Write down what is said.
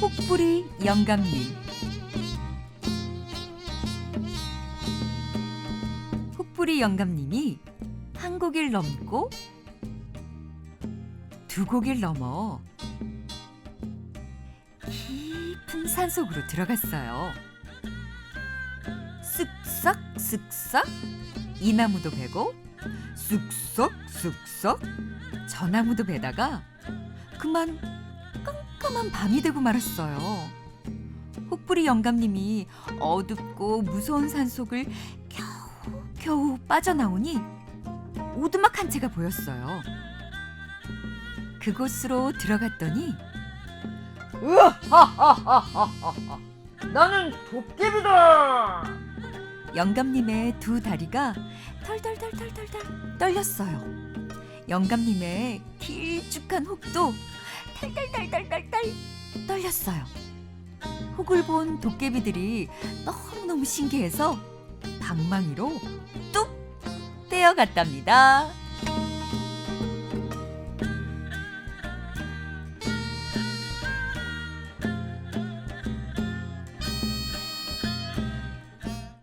혹부리 영감님 혹부리 영감님이 한 고개를 넘고 두 고개를 넘어 깊은 산속으로 들어갔어요. 쓱싹 쓱싹 이 나무도 베고 쓱싹 쓱싹 저 나무도 베다가 그만 깜깜한 밤이 되고 말았어요. 혹부리 영감님이 어둡고 무서운 산속을 겨우 겨우 빠져나오니 오두막 한 채가 보였어요. 그곳으로 들어갔더니 으하하하하하. 나는 도깨비다. 영감님의 두 다리가 털털털털털털 떨렸어요. 영감님의 길쭉한 혹도 탈탈탈탈탈탈 떨렸어요. 혹을 본 도깨비들이 너무너무 신기해서 방망이로 뚝 떼어갔답니다.